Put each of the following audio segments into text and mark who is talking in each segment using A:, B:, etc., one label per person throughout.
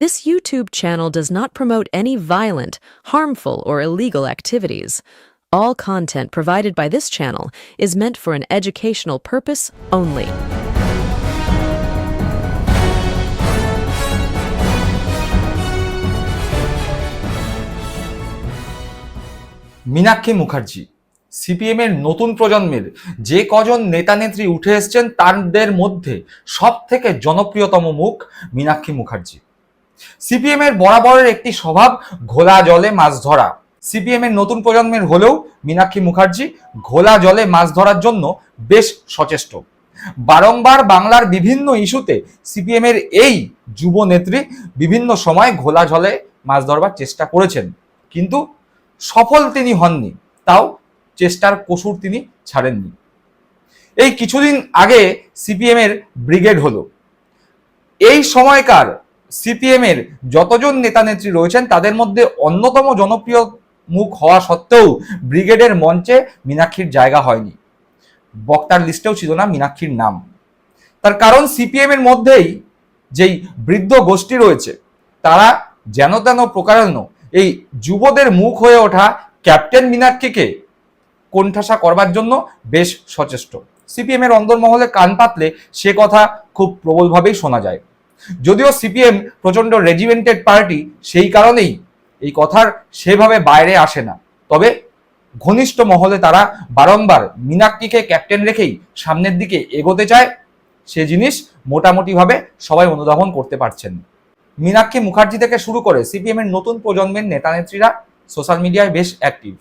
A: This YouTube channel does not promote any violent, harmful, or illegal activities. All content provided by this channel is meant for an educational purpose only.
B: Meenakshi Mukherjee CPM এর নতুন প্রজন্মের যে কজন নেতা নেত্রী উঠে এসছেন তাদের মধ্যে সব থেকে জনপ্রিয়তম মুখ মীনাক্ষী মুখার্জি সিপিএম এর বরাবরের একটি স্বভাব, ঘোলা জলে মাছ ধরা। সিপিএম এর নতুন প্রজন্মের হলেও মীনাক্ষী মুখার্জি ঘোলা জলে মাছ ধরার জন্য বেশ সচেষ্ট। বারংবার বাংলার বিভিন্ন ইস্যুতে সিপিএম এর এই যুব নেত্রী বিভিন্ন সময় ঘোলা জলে মাছ ধরবার চেষ্টা করেছেন। কিন্তু সফল তিনি হননি, তাও চেষ্টার কসুর তিনি ছাড়েননি। এই কিছুদিন আগে সিপিএম এর ব্রিগেড হলো। এই সময়কার সিপিএম এর যতজন নেতা নেত্রী রয়েছেন, তাদের মধ্যে অন্যতম জনপ্রিয় মুখ হওয়া সত্ত্বেও ব্রিগেডের মঞ্চে মীনাক্ষীর জায়গা হয়নি। বক্তার লিস্টেও ছিল না মীনাক্ষীর নাম। তার কারণ সিপিএম এর মধ্যেই যেই বৃদ্ধ গোষ্ঠী রয়েছে, তারা যেন তেন প্রকারান্য এই যুবদের মুখ হয়ে ওঠা ক্যাপ্টেন মীনাক্ষীকে কোণঠাসা করবার জন্য বেশ সচেষ্ট। সিপিএম এর অন্দরমহলে কান পাতলে সে কথা খুব প্রবলভাবেই শোনা যায়। যদিও সিপিএম প্রচণ্ড রেজিমেন্টেড পার্টি সেই কারণেই এই কথার সেভাবে বাইরে আসে না। তবে ঘনিষ্ঠ মহলে তারা বারংবার মীনাক্ষীকে ক্যাপ্টেন রেখেই সামনের দিকে এগোতে চায়, সে জিনিস মোটামুটিভাবে সবাই অনুধাবন করতে পারছেন। মীনাক্ষী মুখার্জি থেকে শুরু করে সিপিএম এর নতুন প্রজন্মের নেতা নেত্রীরা সোশ্যাল মিডিয়ায় বেশ অ্যাক্টিভ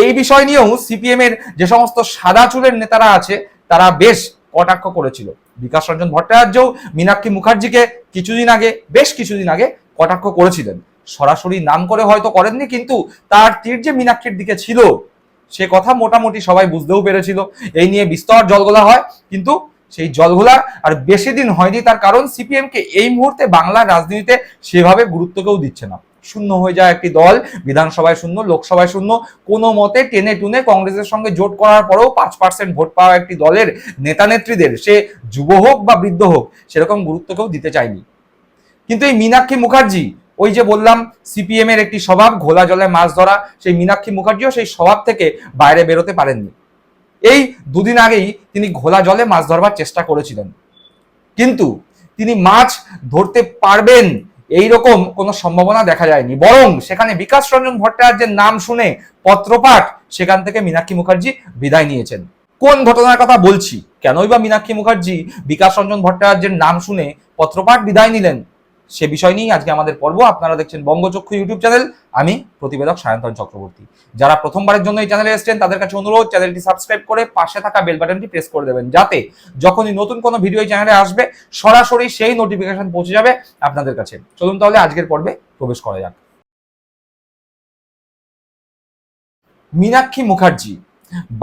B: এই বিষয় নিয়েও সিপিএম এর যে সমস্ত সাদা চুলের নেতারা আছে, তারা বেশ কটাক্ষ করেছিল। বিকাশ রঞ্জন ভট্টাচার্যও মীনাক্ষী মুখার্জিকে কিছুদিন আগে, বেশ কিছুদিন আগে কটাক্ষ করেছিলেন। সরাসরি নাম করে হয়তো করেননি, কিন্তু তার তীর যে মীনাক্ষীর দিকে ছিল, সে কথা মোটামুটি সবাই বুঝতেও পেরেছিল। এই নিয়ে বিস্তর জলগোলা হয়, কিন্তু সেই জলঘোলা আর বেশি দিন হয়নি। তার কারণ সিপিএমকে এই মুহূর্তে বাংলার রাজনীতিতে সেভাবে গুরুত্ব কেউ দিচ্ছে না। শূন্য হয়ে যায় একটি দল, বিধানসভায় শূন্য, লোকসভায় শূন্য। কোনো মতে টেনে টুনে কংগ্রেসের সঙ্গে জোট করার পরেও পাঁচ পার্সেন্ট ভোট পাওয়া একটি দলের নেতা নেত্রীদের, সে যুব হোক বা বৃদ্ধ হোক, সেরকম গুরুত্ব কেউ দিতে চায়নি। কিন্তু এই মীনাক্ষী মুখার্জি, ওই যে বললাম সিপিএম এর একটি স্বভাব, ঘোলা জলে মাছ ধরা, সেই মীনাক্ষী মুখার্জিও সেই স্বভাব থেকে বাইরে বেরোতে পারেননি। এই দুদিন আগেই তিনি ঘোলা জলে মাছ ধরবার চেষ্টা করেছিলেন। কিন্তু তিনি মাছ ধরতে পারবেন এই রকম কোনো সম্ভাবনা দেখা যায়নি। বরং সেখানে বিকাশ রঞ্জন ভট্টাচার্যের নাম শুনে পত্রপাঠ সেখান থেকে মীনাক্ষী মুখার্জি বিদায় নিয়েছেন। কোন ঘটনার কথা বলছি? কেনই বা মীনাক্ষী মুখার্জি বিকাশ রঞ্জন ভট্টাচার্যের নাম শুনে পত্রপাঠ বিদায় নিলেন? সে বিষয় নিয়েই আজকে আমাদের পর্ব। আপনারা দেখছেন বঙ্গচক্ষু ইউটিউব চ্যানেল। আমি প্রতিবেদক সায়ন্তন চক্রবর্তী। যারা প্রথমবারের জন্য এই চ্যানেলে এসেছেন, তাদের কাছে অনুরোধ, চ্যানেলটি সাবস্ক্রাইব করে পাশে থাকা বেল বাটনটি প্রেস করে দেবেন, যাতে যখনই নতুন কোনো ভিডিও এই চ্যানেলে আসবে, সরাসরি সেই নোটিফিকেশন পৌঁছে যাবে আপনাদের কাছে। চলুন তাহলে আজকের পর্বে প্রবেশ করা যাক। মীনাক্ষী মুখার্জি,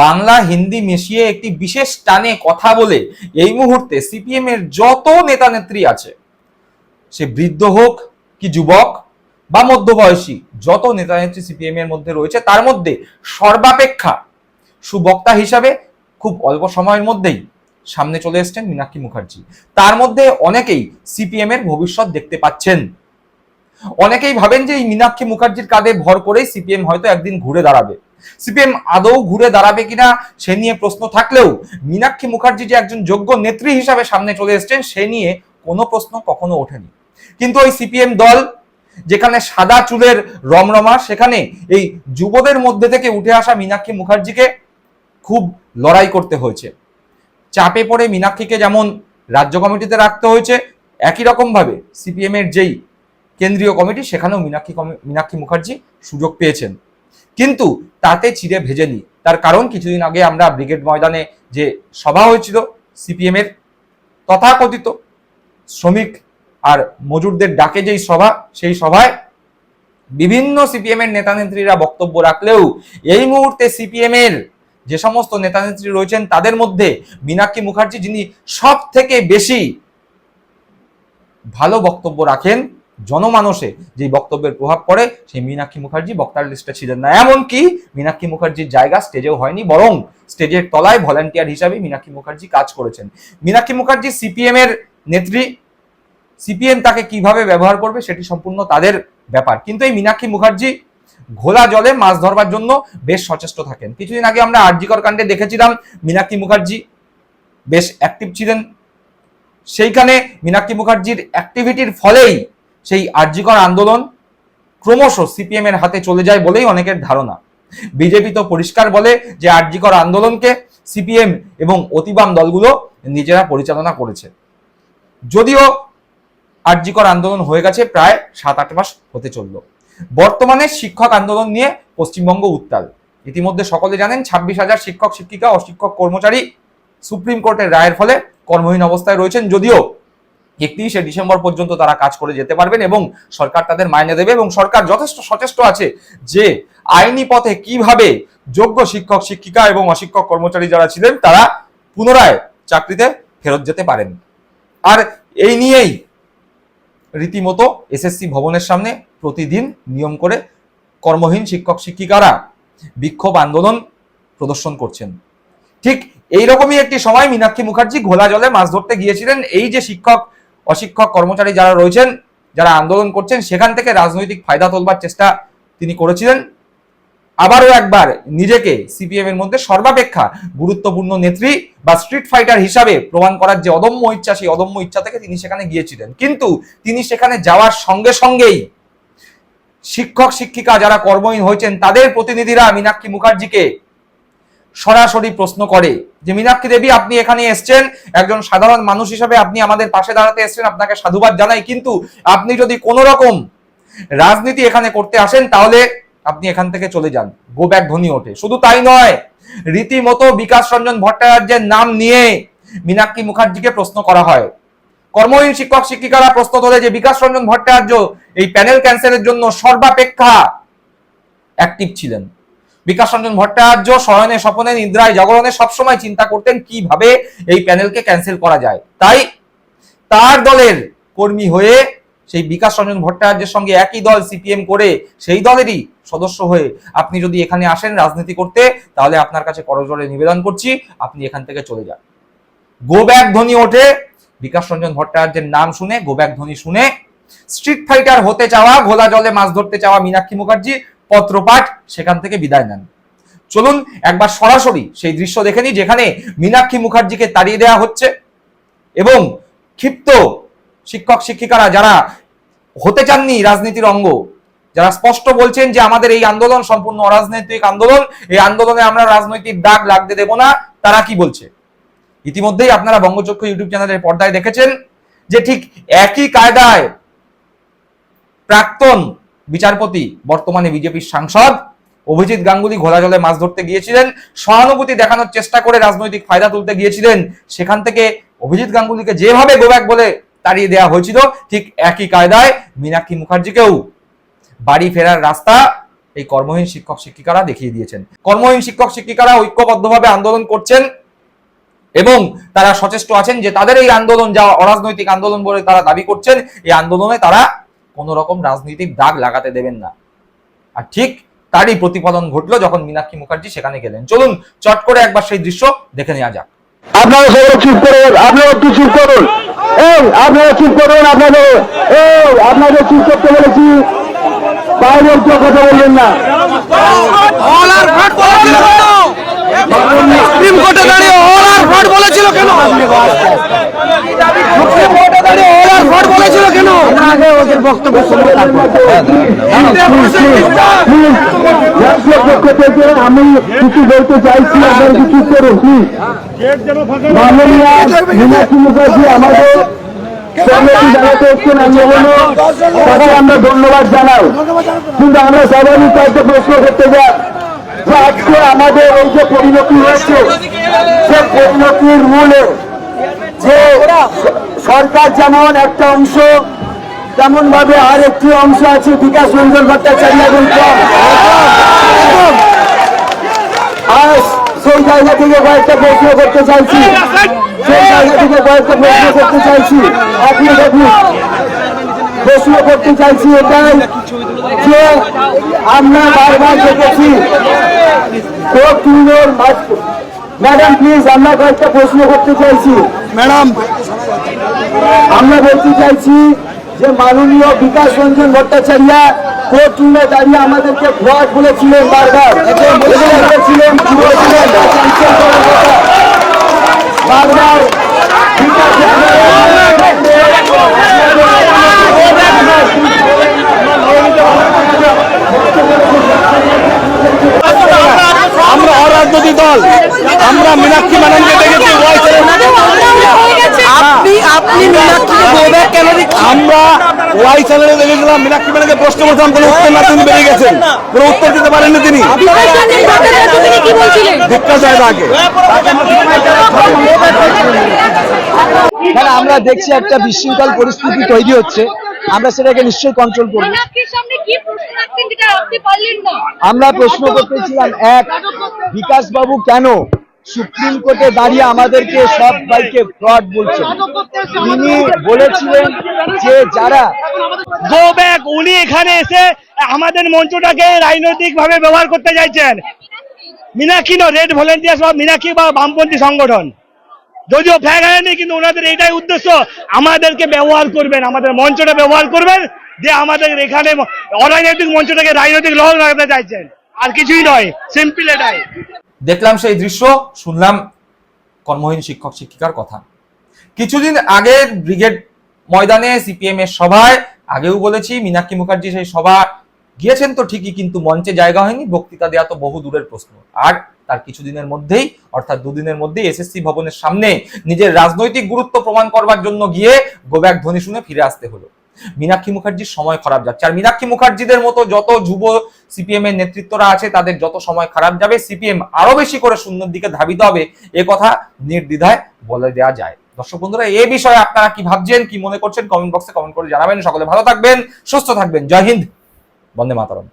B: বাংলা হিন্দি মিশিয়ে একটি বিশেষ টানে কথা বলে এই মুহূর্তে সিপিএম এর যত নেতা নেত্রী আছে সে বৃদ্ধ হোক কি যুবক বা মধ্যবয়সী, যত নেতা নেত্রী সিপিএম এর মধ্যে রয়েছে, তার মধ্যে সর্বাপেক্ষা সুবক্তা হিসাবে খুব অল্প সময়ের মধ্যেই সামনে চলে এসছেন মীনাক্ষী মুখার্জি। তার মধ্যে অনেকেই সিপিএম এর ভবিষ্যৎ দেখতে পাচ্ছেন। অনেকেই ভাবেন যে এই মীনাক্ষী মুখার্জির কাঁধে ভর করেই সিপিএম হয়তো একদিন ঘুরে দাঁড়াবে। সিপিএম আদৌ ঘুরে দাঁড়াবে কিনা সে নিয়ে প্রশ্ন থাকলেও মীনাক্ষী মুখার্জি যে একজন যোগ্য নেত্রী হিসাবে সামনে চলে এসছেন, সে নিয়ে কোনো প্রশ্ন কখনো ওঠেনি। কিন্তু ওই সিপিএম দল, যেখানে সাদা চুলের রমরমা, সেখানে এই যুবদের মধ্যে থেকে উঠে আসা মীনাক্ষী মুখার্জিকে খুব লড়াই করতে হয়েছে। চাপে পড়ে মীনাক্ষীকে যেমন রাজ্য কমিটিতে রাখতে হয়েছে, একই রকম ভাবে সিপিএম এর যেই কেন্দ্রীয় কমিটি, সেখানেও মীনাক্ষী মীনাক্ষী মুখার্জি সুযোগ পেয়েছেন। কিন্তু তাতে চিড়ে ভেজেনি। তার কারণ কিছুদিন আগে আমরা ব্রিগেড ময়দানে যে সভা হয়েছিল সিপিএম এর তথাকথিত শ্রমিক আর মজুরদের ডাকে যেই সভা, সেই সভায় বিভিন্ন সিপিএম এর নেতা নেত্রীরা বক্তব্য রাখলেও এই মুহূর্তে সিপিএম এর যে সমস্ত নেতা নেত্রী রয়েছেন, তাদের মধ্যে মীনাক্ষী মুখার্জি যিনি সব থেকে বেশি ভালো বক্তব্য রাখেন জনমানসে যে বক্তব্যের প্রভাব পড়ে, সেই মীনাক্ষী মুখার্জি বক্তার লিস্টে ছিলেন না। এমনকি মীনাক্ষী মুখার্জির জায়গা স্টেজেও হয়নি, বরং স্টেজের তলায় ভলান্টিয়ার হিসাবে মীনাক্ষী মুখার্জি কাজ করেছেন। মীনাক্ষী মুখার্জি সিপিএম এর নেত্রী সিপিএম তাকে কীভাবে ব্যবহার করবে সেটি সম্পূর্ণ তাদের ব্যাপার। কিন্তু এই মীনাক্ষী মুখার্জি ঘোলা জলে মাছ ধরবার জন্য বেশ সচেষ্ট থাকেন। কিছুদিন আগে আমরা আরজিকর কাণ্ডে দেখেছিলাম মীনাক্ষী মুখার্জি বেশ অ্যাক্টিভ ছিলেন। সেইখানে মীনাক্ষী মুখার্জির অ্যাক্টিভিটির ফলেই সেই আরজিকর আন্দোলন ক্রমশ সিপিএম এর হাতে চলে যায় বলেই অনেকের ধারণা। বিজেপি তো পরিষ্কার বলে যে আরজিকর আন্দোলনকে সিপিএম এবং অতিবাম দলগুলো নিজেরা পরিচালনা করেছে। যদিও আরজিকর আন্দোলন হয়ে গেছে প্রায় সাত আট মাস হতে চলল। বর্তমানে শিক্ষক আন্দোলন নিয়ে পশ্চিমবঙ্গ উত্তাল। ইতিমধ্যে সকলে জানেন, ছাব্বিশ হাজার শিক্ষক, শিক্ষিকা ও শিক্ষক কর্মচারী সুপ্রিম কোর্টের রায়ের ফলে কর্মহীন অবস্থায় রয়েছেন। যদিও একত্রিশে ডিসেম্বর পর্যন্ত তারা কাজ করে যেতে পারবেন এবং সরকার তাদের মাইনে দেবে এবং সরকার যথেষ্ট সচেষ্ট আছে যে আইনি পথে কীভাবে যোগ্য শিক্ষক, শিক্ষিকা এবং অশিক্ষক, কর্মচারী যারা ছিলেন, তারা পুনরায় চাকরিতে ফেরত যেতে পারেন। আর এই নিয়েই রীতিমতো এসএসসি ভবনের সামনে প্রতিদিন নিয়ম করে কর্মহীন শিক্ষক শিক্ষিকারা বিক্ষোভ আন্দোলন প্রদর্শন করছেন। ঠিক এইরকমই একটি সময় মীনাক্ষী মুখার্জি ঘোলা জলে মাছ ধরতে গিয়েছিলেন। এই যে শিক্ষক, অশিক্ষক, কর্মচারী যারা রয়েছেন, যারা আন্দোলন করছেন, সেখান থেকে রাজনৈতিক ফায়দা তোলবার চেষ্টা তিনি করেছিলেন। আবারও একবার নিজেকে সিপিএম এর মধ্যে সর্বাপেক্ষা গুরুত্বপূর্ণ নেত্রী বা স্ট্রিট ফাইটার হিসাবে প্রমাণ করার যে অদম্য ইচ্ছা, সেই অদম্য ইচ্ছা থেকে তিনি সেখানে গিয়েছিলেন। কিন্তু তিনি সেখানে যাওয়ার সঙ্গে সঙ্গেই শিক্ষক, শিক্ষিকা যারা কর্মহীন হয়েছেন, তাদের প্রতিনিধিরা মীনাক্ষী মুখার্জিকে সরাসরি প্রশ্ন করে যে, মীনাক্ষী দেবী, আপনি এখানে এসছেন, একজন সাধারণ মানুষ হিসেবে আপনি আমাদের পাশে দাঁড়াতে এসছেন, আপনাকে সাধুবাদ জানাই। কিন্তু আপনি যদি কোনো রকম রাজনীতি এখানে করতে আসেন, তাহলে আপনি এখান থেকে চলে যান। গো ব্যাক ধ্বনি ওঠে। শুধু তাই নয়, রীতিমতো বিকাশ রঞ্জন ভট্টাচার্যের নাম নিয়ে মীনাক্ষী মুখার্জিকে প্রশ্ন করা হয়। কর্মহীন শিক্ষক শিক্ষিকারা প্রশ্ন তোলে যে বিকাশ রঞ্জন ভট্টাচার্য এই প্যানেল ক্যান্সেলের জন্য সর্বাপেক্ষা অ্যাক্টিভ ছিলেন। বিকাশ রঞ্জন ভট্টাচার্য শয়নে স্বপনে নিদ্রায় জাগরণে সবসময় চিন্তা করতেন কীভাবে এই প্যানেলকে ক্যান্সেল করা যায়। তাই তার দলের কর্মী হয়ে সেই বিকাশ রঞ্জন ভট্টাচার্যের সঙ্গে একই দল সিপিএম করে সেই দলেরই সদস্য হয়ে আপনি যদি এখানে আসেন রাজনীতি করতে, তাহলে আপনার কাছে করজোরে নিবেদন করছি, আপনি এখান থেকে চলে যান। গো ব্যাক ধ্বনি ওঠে, বিকাশ রঞ্জন ভট্টাচার্যের নাম শুনে গো ব্যাক ধ্বনি শুনে স্ট্রিট ফাইটার হতে চাওয়া, ঘোলা জলে মাছ ধরতে চাওয়া মীনাক্ষী মুখার্জি, পত্রপাঠ, সেখান থেকে বিদায় নেন। চলুন একবার সরাসরি সেই দৃশ্য দেখে নিই, যেখানে মীনাক্ষী মুখার্জিকে তাড়িয়ে দেওয়া হচ্ছে এবং ক্ষিপ্ত শিক্ষক শিক্ষিকারা যারা হতে চাননি রাজনীতির অঙ্গ যারা স্পষ্ট বলছেন যে আমাদের এই আন্দোলন সম্পূর্ণ অরাজনৈতিক আন্দোলন, এই আন্দোলনে আমরা রাজনৈতিক দাগ লাগতে দেব না, তারা কি বলছে? ইতিমধ্যেই আপনারা বঙ্গচক্ষু ইউটিউব চ্যানেলের পর্দায় দেখেছেন যে ঠিক একই কায়দায় প্রাক্তন বিচারপতি, বর্তমানে বিজেপির সাংসদ অভিজিৎ গাঙ্গুলি ঘোলা জলে মাছ ধরতে গিয়েছিলেন, সহানুভূতি দেখানোর চেষ্টা করে রাজনৈতিক ফায়দা তুলতে গিয়েছিলেন, সেখান থেকে অভিজিৎ গাঙ্গুলিকে যেভাবে গোব্যাক বলে তাড়িয়ে দেওয়া হয়েছিল, ঠিক একই কায়দায় মীনাক্ষী মুখার্জিকেও বাড়ি ফেরার রাস্তা এই কর্মহীন শিক্ষক শিক্ষিকারা দেখিয়ে দিয়েছেন। কর্মহীন শিক্ষক শিক্ষিকারা ঐক্যবদ্ধভাবে আন্দোলন করছেন এবং তারা সচেষ্ট আছেন যে তাদের এই আন্দোলন যা অরাজনৈতিক আন্দোলন বলে তারা দাবি করছেন, এই আন্দোলনে তারা কোনো রকম রাজনৈতিক দাগ লাগাতে দেবেন না। আর ঠিক তারই প্রতিফলন ঘটলো যখন মীনাক্ষী মুখার্জি সেখানে গেলেন। চলুন চট করে একবার সেই দৃশ্য দেখে নেওয়া যাক।
C: আপনারা সবাই চুপ করুন, আপনারা একটু চুপ করুন। আপনারা চুপ করুন, আপনাদের আপনাদের চুপ করতে বলেছি। বাইরে কেউ কথা বলবেন না।
D: অল আর ফ্রড বলেছিল কেন? সুপ্রিম কোর্টে দাঁড়িয়ে অল আর ফ্রড বলেছিল কেন? সুপ্রিম কোর্টে দাঁড়িয়ে অল আর ফ্রড বলেছিল কেন?
C: আগে ওদের বক্তব্য শুনব আমি কিছু বলতে চাইছি আপনারা কি চুপ করুন প্লিজ মাননীয় মীনাক্ষী মুখার্জি আমাদের সম্মতি জানাতে এসছেন আন্দোলনে তাকে আমরা ধন্যবাদ জানাই। কিন্তু আমরা স্বাভাবিক কয়েকটা প্রশ্ন করতে যাই যে আজকে আমাদের এই যে পরিণতি হয়েছে সে পরিণতির মূলে যে সরকার যেমন একটা অংশ তেমন ভাবে আর একটি অংশ আছে বিকাশ রঞ্জন ভট্টাচার্য এবং। আর সেই জায়গা থেকে কয়েকটা প্রশ্ন করতে চাইছি। সেই কয়েকটা প্রশ্ন করতে চাইছি। আপনি প্রশ্ন করতে চাইছি এটাই যে আমরা বারবার দেখেছি তৃণমূল ম্যাডাম প্লিজ আমরা কয়েকটা প্রশ্ন করতে চাইছি।
D: ম্যাডাম।
C: আমরা বলতে চাইছি যে মাননীয় বিকাশ রঞ্জন ভট্টাচার্য কোর্ট রুমে দাঁড়িয়ে আমাদেরকে ফ্রড বলেছিলেন বারবার। বলেছিলেন। কি বলেছিলেন cancel করার কথা। বারবার
D: আমরা অরাজনৈতিক দল আমরা মীনাক্ষী ম্যাডামকে দেখেছি ওয়াই আপনি আপনি মীনাক্ষীকে বোধহয় কেন আমরা ওয়াই চ্যানেলে দেখেছিলাম মীনাক্ষী ম্যাডামকে প্রশ্ন করতাম কোনো উত্তর না তিনি বেরিয়ে গেছেন। কোনো উত্তর দিতে পারেননি তিনি। তাকে
C: মানে আমরা দেখছি একটা বিশৃঙ্খল পরিস্থিতি তৈরি হচ্ছে। আমরা সেটাকে নিশ্চয়ই কন্ট্রোল করব।
E: মীনাক্ষীর প্রশ্ন রাখতেন যেটা রাখতে পারলেন না?
C: আমরা প্রশ্ন করতেছিলাম এক বিকাশ বাবু কেন সুপ্রিম কোর্টে দাঁড়িয়ে আমাদেরকে সব বাইকে ফ্রড বলছেন তিনি বলেছিলেন যে যারা
F: গো ব্যাক উনি এখানে এসে আমাদের মঞ্চটাকে রাজনৈতিক ভাবে ব্যবহার করতে চাইছেন। মিনাক্ষী নো রেড ভলেন্টিয়ার্স বা মিনাক্ষী বা বামপন্থী সংগঠন। যদিও ফ্ল্যাগ আনেনি কিন্তু ওনাদের এটাই উদ্দেশ্য, আমাদেরকে ব্যবহার করবেন, আমাদের মঞ্চটা ব্যবহার করবেন, যে আমাদের এখানে অরাজনৈতিক মঞ্চটাকে রাজনৈতিক রং রাখতে চাইছেন। আর কিছুই নয় সিম্পল এটাই।
B: দেখলাম সেই দৃশ্য, শুনলাম কর্মহীন শিক্ষক, শিক্ষিকার কথা। কিছুদিন আগে ব্রিগেড ময়দানে সিপিএম এর সভায়, আগেও বলেছি, মীনাক্ষী মুখার্জি সেই সভা গিয়েছেন তো ঠিকই, কিন্তু মঞ্চে জায়গা হয়নি, বক্তৃতা দেওয়া তো বহু দূরের প্রশ্ন। আর তার কিছুদিনের মধ্যেই, অর্থাৎ দুদিনের মধ্যেই এসএসসি ভবনের সামনে নিজের রাজনৈতিক গুরুত্ব প্রমাণ করবার জন্য গিয়ে গোব্যাক ধ্বনি শুনে ফিরে আসতে হলো। মীনাক্ষী মুখার্জির সময় খারাপ যাচ্ছে। আর মীনাক্ষী মুখার্জিদের মতো যত যুব সিপিএম এর নেতৃত্বরা আছে, তাদের যত সময় খারাপ যাবে সিপিএম আরও বেশি করে শূন্যের দিকে ধাবিত হবে, এ কথা নির্দ্বিধায় বলে দেওয়া যায়। দর্শক বন্ধুরা, এ বিষয়ে আপনারা কি ভাবছেন, কি মনে করছেন কমেন্ট বক্সে কমেন্ট করে জানাবেন। সকলে ভালো থাকবেন, সুস্থ থাকবেন। জয় হিন্দ, বন্দে মাতরম।